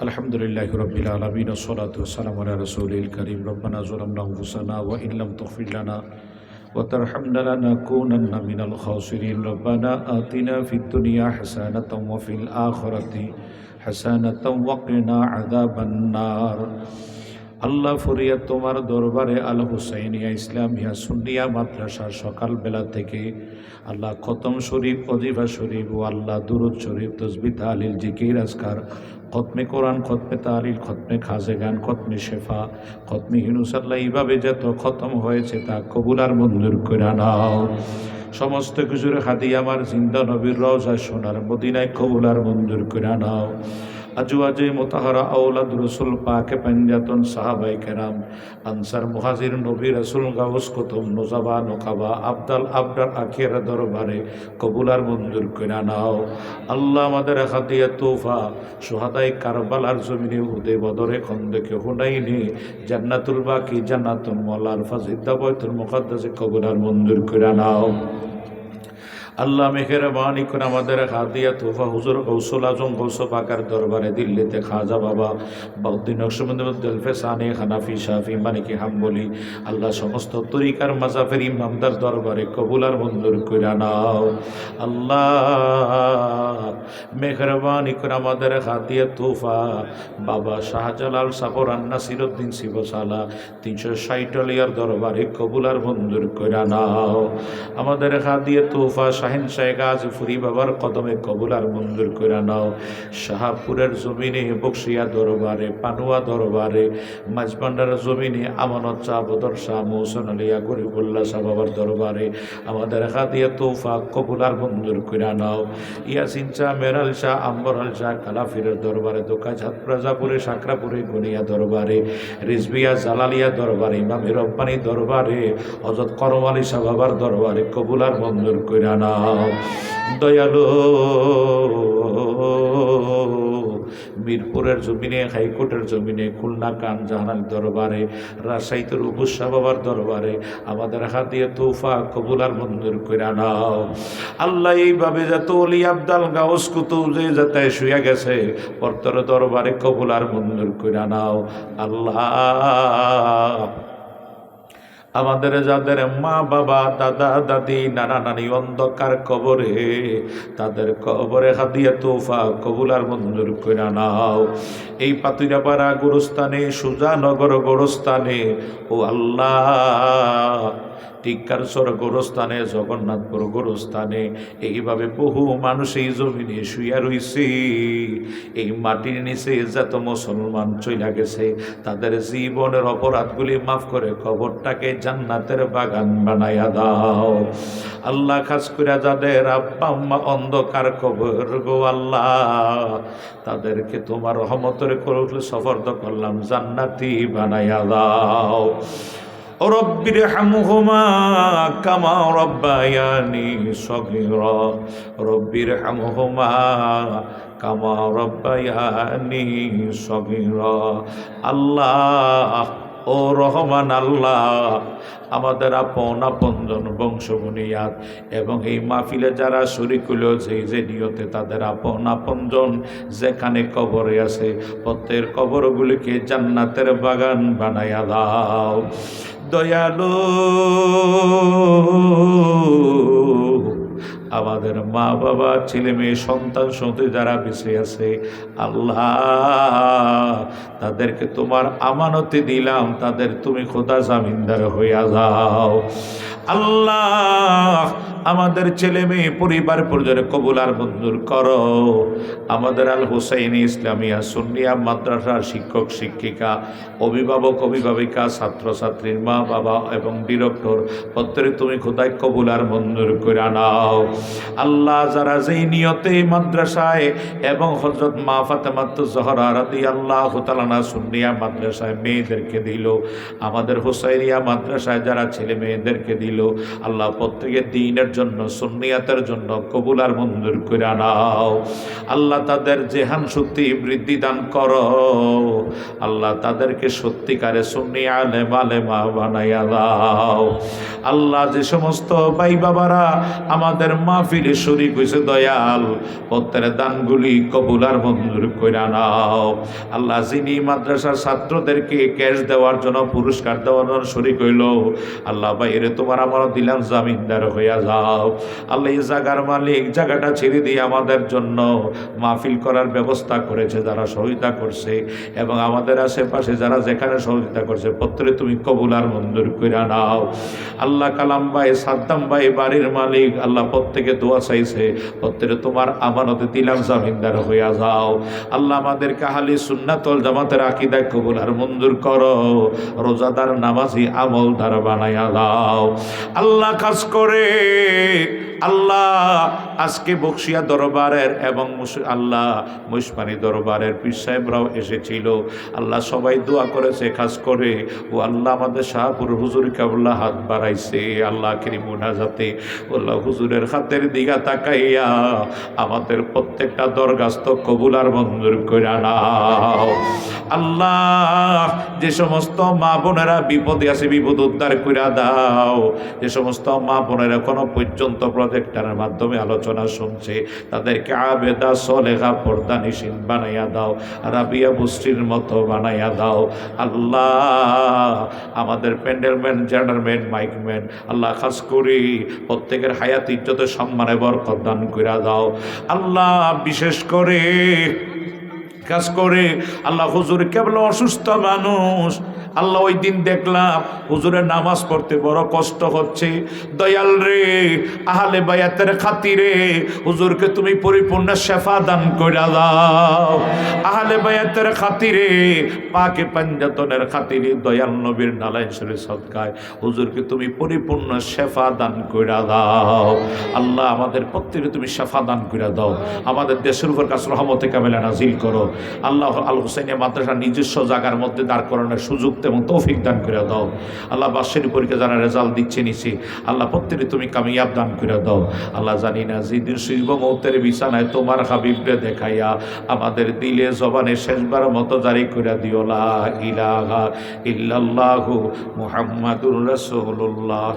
الحمد لله رب العالمين والصلاة والسلام على رسوله الكريم. ربنا ظلمنا أنفسنا وإن لم تغفر لنا وترحمنا لنكونن من الخاسرين. ربنا آتنا في الدنيا حسنة وفي الآخرة حسنة وقنا عذاب النار. আল্লাহ ফরিয়া তোমার দরবারে আল হুসাইনিয়া ইসলামিয়া সুন্নিয়া মাদ্রাসার সকালবেলা থেকে আল্লাহ খতম শরীফ, অজিফা শরীফ ও আল্লাহ দুরুদ শরীফ তসবি তালিল জিকির, আজকার, খতমে কোরআন, খতমে তালিল খতমে খাজে গান, খতমে শেফা, খতমে হিনুসাল্লাহ, এইভাবে যত খতম হয়েছে তা কবুলার মঞ্জুর করে নাও। সমস্ত কিছুর হাদি আমার জিন্দা নবীর রওজা সোনার মদিনায় কবুলার মঞ্জুর করে নাও। আজওয়াজে মোতাহারা আউলাদ রসুল পাকে পাঞ্জাতন সাহাবাই কেরাম। আনসার মুহাজির নবী রসুল গাউস কুতুম নোজাবা নোকাবা আবদাল আবদাল আখির দরবারে কবুলার মঞ্জুর করে নাও। আল্লাহ আমাদের হাতিয়া তোফা, সোহাদাই কারবালার জমিনে উদে বদরে খন্দকে হুনাইনি জান্নাতুল বাকি জান্নাতুল মলার ফাজিদ্দা বয়তুল মুকাদ্দাসে কবুলার মঞ্জুর করে নাও। আল্লাহ মেহরবানি করে আমাদের হাদিয়া তোফা হুজুর গৌসুল আজম গৌস পাকার দরবারে দিল্লিতে খাজা বাবা বউদ্দিন নকশমুদ্দুলফে সানে হানাফি, শাফি, মানিকি, হাম্বলি, আল্লাহ সমস্ত তরিকার মাজাফের ইমামদার দরবারে কবুলার মঞ্জুর করে নাও। আল্লাহ মেহরবানি করে আমাদের হাদিয়া তোফা বাবা শাহজালাল সাফরান নাসিরুদ্দিন শিবসালা তিনশো ষাট লিয়ার দরবারে কবুলার মঞ্জুর করে নাও। আমাদের হাদিয়া তোফা শাহিন শাহ গাজফুরি বাবার কদমে কবুলার মঞ্জুর করে নাও। শাহপুরের জমিনে বক্সিয়া দরবারে, পানুয়া দরবারে মাঝবান্ডার জমিনে আমানত শাহ বদর শাহ মৌসন আলিয়া গরিবুল্লাহ শাহ বাবার দরবারে আমাদের হাদিয়া তোফা কবুলার মঞ্জুর করে নাও। ইয়াসিন শাহ মেরাল শাহ আম্বরাল শাহ, কালাফিরের দরবারে, দোকাঝাত প্রজাপুরে সাকরাপুরে গনিয়া দরবারে, রিজবিয়া জালালিয়া দরবারে, ইমামি রব্বানি দরবারে হজরত করম আলী শাহ বাবার দরবারে কবুলার মঞ্জুর করে নাও। দয়ালু, মিরপুরের জমিনে, হাইকোর্টের জমিনে, খুলনা কান জাহানাল দরবারে রাজশাহীতে রুবুসা বাবার দরবারে, আমাদের হাত দিয়ে তোফা কবুলার মঞ্জুর করে নাও। আল্লাহ এইভাবে যাতে অলি আবদাল গাউস কুতুব যে যাতে শুয়ে গেছে পর্তর দরবারে কবুলার মঞ্জুর করে নাও। আল্লাহ আমাদের যাদের মা বাবা, দাদা, দাদি, নানা নানি অন্ধকার কবরে, তাদের কবরে হাদিয়া তোফা কবুলার মঞ্জুর করে নাও। এই পাতুরাপাড়া গোরস্থানে, সুজানগর গোরস্থানে, ও আল্লাহ টিক্কার সর গোরস্থানে, জগন্নাথপুর গোরস্থানে, এইভাবে বহু মানুষ এই জমিনে শুইয়া রইছে। এই মাটির নিচে যত মুসলমান চইলা গেছে, তাদের জীবনের অপরাধগুলি মাফ করে কবরটাকে জান্নাতের বাগান বানাইয়া দাও। আল্লাহ খাস করে যাদের আব্বা আম্মা অন্ধকার কবর গো আল্লাহ, তাদেরকে তোমার রহমতের করলে সফর্দ করলাম, জান্নাতি বানাইয়া দাও। কামা কামা আল্লাহ, ও রহমান আল্লাহ, আমাদের আপন আপনজন বংশ বুনিয়াদ এবং এই মাহফিলে যারা শরিক যে যে নিয়তে তাদের আপন আপনজন যেখানে কবরে আছে পত্রের কবরগুলিকে জান্নাতের বাগান বানাইয়া দাও। দয়ালু। আমাদের মা বাবা, ছেলে মেয়ে, সন্তান সন্তি যারা বেঁচে আছে, আল্লাহ, তাদেরকে তোমার আমানতে দিলাম। তাদের তুমি খোদা জামিনদার হইয়া যাও। আল্লাহ আমাদের ছেলে মেয়ে পরিবার পর্যন্ত কবুলার মঞ্জুর করো। আমাদের আল হুসাইন ইসলামিয়া সুন্নিয়া মাদ্রাসার শিক্ষক, শিক্ষিকা, অভিভাবক, অভিভাবিকা, ছাত্রছাত্রীর মা বাবা এবং ডিরেক্টর প্রত্যেকে তুমি খোদায় কবুলার মঞ্জুর করে নাও। আল্লাহ যারা যেই নিয়তে মাদ্রাসায় এবং হজরত মা ফাতেমাত জহরা রাদি আল্লাহ তালানা সুন্নিয়া মাদ্রাসায় মেয়েদেরকে দিল। আমাদের হুসাইনিয়া মাদ্রাসায় যারা ছেলে মেয়েদেরকে দিল, আল্লাহ প্রত্যেকের দিনের জন্য, সুন্নিয়াতের জন্য কবুল আর মঞ্জুর করে নাও। আল্লাহ তাদের জেহান শক্তি বৃদ্ধি দান করো। আল্লাহ তাদেরকে সত্যিকারে সুন্নি আলেম আলেমা বানাইয়া দাও। আল্লাহ যে সমস্ত ভাই বাবারা আমাদের মাহফিলে শরিক হয়েছে দয়াল প্রত্যের দানগুলি কবুল আর মঞ্জুর করে নাও। আল্লাহ যিনি মাদ্রাসার ছাত্রদেরকে ক্যাশ দেওয়ার জন্য, পুরস্কার দেওয়ার জন্য শরিক হইল, আল্লাহ বাইরে তোমার আমার দিলাম জামিনদার হইয়া যাও। আল্লাহ এই জায়গার মালিক জায়গাটা ছেড়ে দিয়ে আমাদের জন্য মাহফিল করার ব্যবস্থা করেছে, যারা সহযোগিতা করছে। এবং আমাদের আশেপাশে যারা যেখানে সহযোগিতা করছে, প্রত্যেকে তুমি কবুল আর মঞ্জুর করে নাও। আল্লাহ কালাম ভাই, সাদ্দাম ভাই, বাড়ির মালিক, আল্লাহ প্রত্যেকে দোয়া চাইছে, প্রত্যেকে তোমার আমানতে দিলাম জামিনদার হইয়া যাও। আল্লাহ আমাদেরকে হালি সুন্নাতল জামাতের আকিদায় কবুল আর মঞ্জুর করো, রোজাদার নামাজি আমল দ্বারা বানাইয়া দাও। আল্লাহ কাজ করে। আল্লাহ, আজকে বক্সিয়া দরবারের এবং আল্লাহ মুসমানি দরবারের পীর সাহেবরাও এসেছিল। আল্লাহ সবাই দোয়া করেছে, খাস করে, ও আল্লাহ আমাদের শাহপুর হুজুর কাবুল্লাহ হাত বাড়াইছে, আল্লাহ করিমুনা যাতে আল্লাহ হুজুরের হাতের দিঘা তাকাইয়া আমাদের প্রত্যেকটা দরগাস্ত কবুল আর মঞ্জুর করে নাও। আল্লাহ, যে সমস্ত মা বোনেরা বিপদে আছে, বিপদ উদ্ধার করে দাও। যে সমস্ত মা বোনেরা এখনও পর্যন্ত প্রজেক্টারের মাধ্যমে আলোচনা শুনছে, তাদেরকে আবেদা সলেখা পর্দা নিশিন বানাইয়া দাও রাবিয়া বুস্টির মতো বানাইয়া দাও। আল্লাহ, আমাদের প্যান্ডেলম্যান জেনারম্যান মাইকম্যান আল্লাহ খাস করি, প্রত্যেকের হায়াত, ইজ্জতে, সম্মানে বরকত দান করে দাও। আল্লাহ, বিশেষ করে কাজ করে। আল্লাহ হুজুর কেবল অসুস্থ মানুষ। আল্লাহ ওই দিন দেখলাম হুজুরের নামাজ পড়তে বড় কষ্ট হচ্ছে। দয়াল রে, আহলে বায়াতের খাতিরে হুজুরকে তুমি পরিপূর্ণ শেফা দান করে দাও। আহলে বায়াতের খাতিরে, পাকে পাঞ্জাতনের খাতিরে দয়াল নবীর শরীর সদকায় হুজুরকে তুমি পরিপূর্ণ শেফা দান করে দাও। আল্লাহ আমাদের প্রত্যেকে তুমি শেফা দান করে দাও। আমাদের দেশের উপর কাছে রহমতে কামেলা নাজিল করো। আল্লাহ আল হুসাইনিয়া মাদ্রাসা নিজস্ব জায়গার মধ্যে দাঁড় করানোর সুযোগ এবং তৌফিক দান করে দাও। আল্লাহ বাসের পরীক্ষা যারা রেজাল্ট দিচ্ছে নিছি, আল্লাহ প্রত্যেকে তুমি কামিয়াব দান করে দাও। আল্লাহ জানি না যেদিন শিল্প মৌতের বিছানায় তোমার হাবিবরে দেখাইয়া আমাদের দিলে জবানে শেষবার মতো জারি করে দিও। লা ইলাহা ইল্লাল্লাহু মুহাম্মাদুর রাসূলুল্লাহ।